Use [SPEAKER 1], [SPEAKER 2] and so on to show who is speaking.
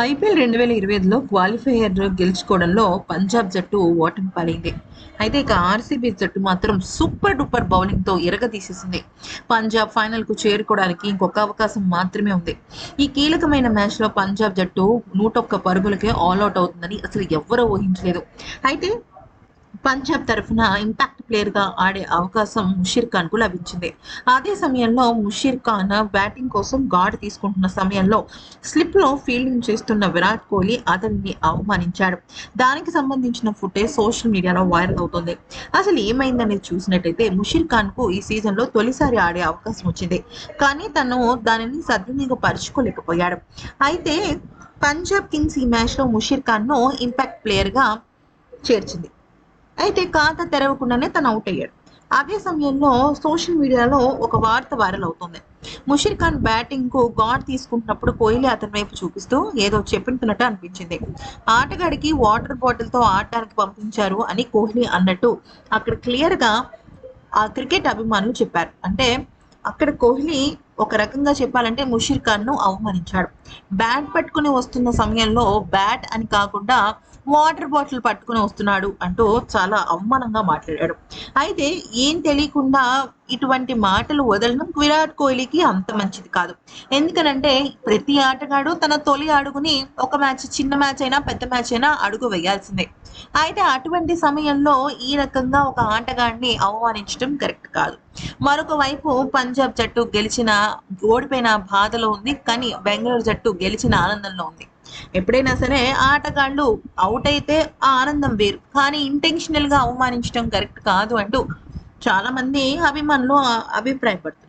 [SPEAKER 1] IPL రెండు వేల ఇరవై ఐదులో క్వాలిఫైయర్ గెలుచుకోవడంలో పంజాబ్ జట్టు ఓటమి పడింది అయితే ఇక ఆర్సీబీ జట్టు మాత్రం సూపర్ డూపర్ బౌలింగ్తో ఎరగదీసేసింది. పంజాబ్ ఫైనల్కు చేరుకోవడానికి ఇంకొక అవకాశం మాత్రమే ఉంది. ఈ కీలకమైన మ్యాచ్లో పంజాబ్ జట్టు నూట ఒక్క పరుగులకే ఆల్అవుట్ అవుతుందని అసలు ఎవ్వరూ ఊహించలేదు. అయితే పంజాబ్ తరఫున ఇంపాక్ట్ ప్లేయర్గా ఆడే అవకాశం ముషీర్ ఖాన్కు లభించింది. అదే సమయంలో ముషీర్ ఖాన్ బ్యాటింగ్ కోసం గాడ్ తీసుకుంటున్న సమయంలో స్లిప్లో ఫీల్డింగ్ చేస్తున్న విరాట్ కోహ్లీ అతన్ని అవమానించాడు. దానికి సంబంధించిన ఫుటేజ్ సోషల్ మీడియాలో వైరల్ అవుతుంది. అసలు ఏమైందనేది చూసినట్టయితే ముషీర్ ఖాన్కు ఈ సీజన్లో తొలిసారి ఆడే అవకాశం వచ్చింది. కానీ తను దానిని సద్వినియోగపరచుకోలేకపోయాడు అయితే పంజాబ్ కింగ్స్ ఈ మ్యాచ్లో ముషీర్ ఖాన్ను ఇంపాక్ట్ ప్లేయర్గా చేర్చింది. అయితే ఖాతా తెరవకుండానే తను అవుట్ అయ్యాడు. అదే సమయంలో సోషల్ మీడియాలో ఒక వార్త వైరల్ అవుతుంది. ముషీర్ ఖాన్ బ్యాటింగ్కు గాడ్ తీసుకుంటున్నప్పుడు కోహ్లీ అతని వైపు చూపిస్తూ ఏదో చెప్పింటున్నట్టు అనిపించింది. ఆటగాడికి వాటర్ బాటిల్తో ఆడటానికి పంపించారు అని కోహ్లీ అన్నట్టు అక్కడ క్లియర్గా ఆ క్రికెట్ అభిమానులు చెప్పారు. అంటే అక్కడ కోహ్లీ ఒక రకంగా చెప్పాలంటే ముషీర్ ఖాన్ను అవమానించాడు. బ్యాట్ పట్టుకుని వస్తున్న సమయంలో బ్యాట్ అని కాకుండా వాటర్ బాటిల్ పట్టుకుని వస్తున్నాడు అంటూ చాలా అవమానంగా మాట్లాడాడు. అయితే ఏం తెలియకుండా ఇటువంటి మాటలు వదలడం విరాట్ కోహ్లీకి అంత మంచిది కాదు. ఎందుకనంటే ప్రతి ఆటగాడు తన తొలి అడుగుని ఒక మ్యాచ్ చిన్న మ్యాచ్ అయినా పెద్ద మ్యాచ్ అయినా అడుగు వేయాల్సిందే. అయితే అటువంటి సమయంలో ఈ రకంగా ఒక ఆటగాడిని అవమానించడం కరెక్ట్ కాదు. మరొక వైపు పంజాబ్ జట్టు గెలిచిన ఓడిపోయిన బాధలో ఉంది. కానీ బెంగళూరు జట్టు గెలిచిన ఆనందంలో ఉంది. ఎప్పుడైనా సరే ఆటగాళ్ళు అవుట్ అయితే ఆ ఆనందం వేరు. కానీ ఇంటెన్షనల్గా అవమానించడం కరెక్ట్ కాదు అంటూ చాలా మంది అభిమానులు అభిప్రాయపడుతున్నారు.